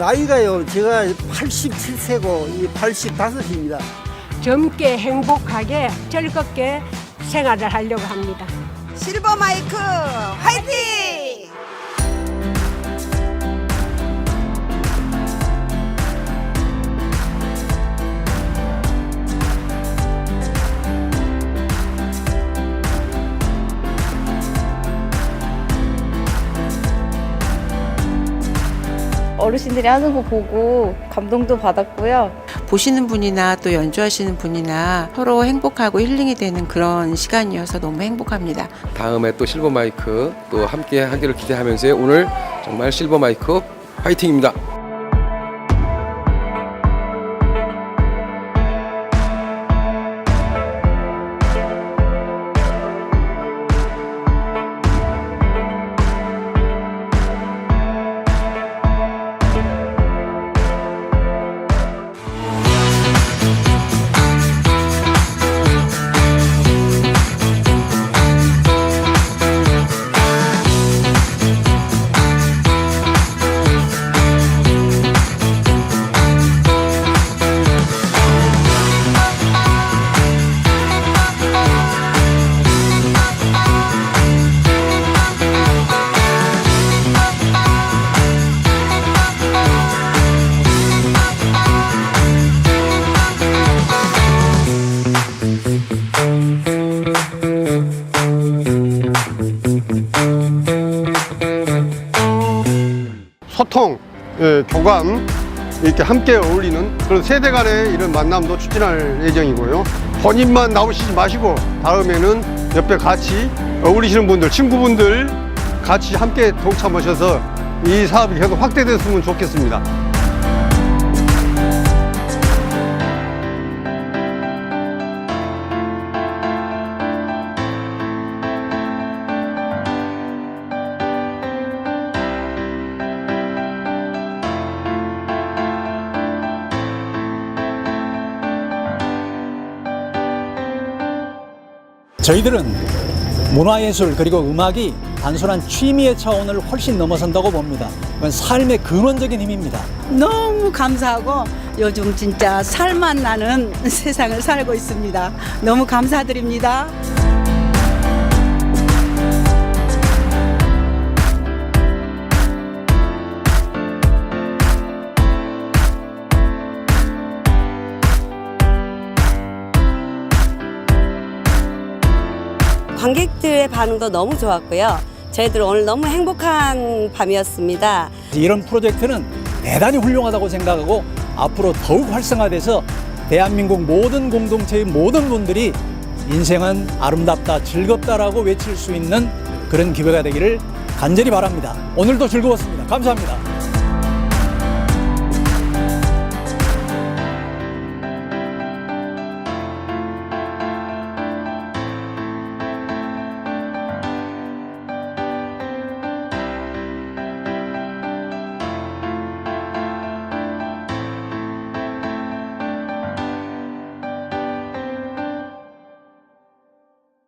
나이가요. 제가 87세고 이 85입니다. 젊게 행복하게 즐겁게 생활을 하려고 합니다. 실버 마이크 화이팅! 어르신들이 하는 거 보고 감동도 받았고요. 보시는 분이나 또 연주하시는 분이나 서로 행복하고 힐링이 되는 그런 시간이어서 너무 행복합니다. 다음에 또 실버 마이크 또 함께 하기를 기대하면서 오늘 정말 실버 마이크 화이팅입니다. 소통, 예, 교감 이렇게 함께 어울리는 그런 세대 간의 이런 만남도 추진할 예정이고요. 본인만 나오시지 마시고 다음에는 옆에 같이 어울리시는 분들, 친구분들 같이 함께 동참하셔서 이 사업이 계속 확대됐으면 좋겠습니다. 저희들은 문화예술 그리고 음악이 단순한 취미의 차원을 훨씬 넘어선다고 봅니다. 그건 삶의 근원적인 힘입니다. 너무 감사하고 요즘 진짜 살만 나는 세상을 살고 있습니다. 너무 감사드립니다. 관객들의 반응도 너무 좋았고요. 저희들 오늘 너무 행복한 밤이었습니다. 이런 프로젝트는 대단히 훌륭하다고 생각하고 앞으로 더욱 활성화돼서 대한민국 모든 공동체의 모든 분들이 인생은 아름답다, 즐겁다라고 외칠 수 있는 그런 기회가 되기를 간절히 바랍니다. 오늘도 즐거웠습니다. 감사합니다.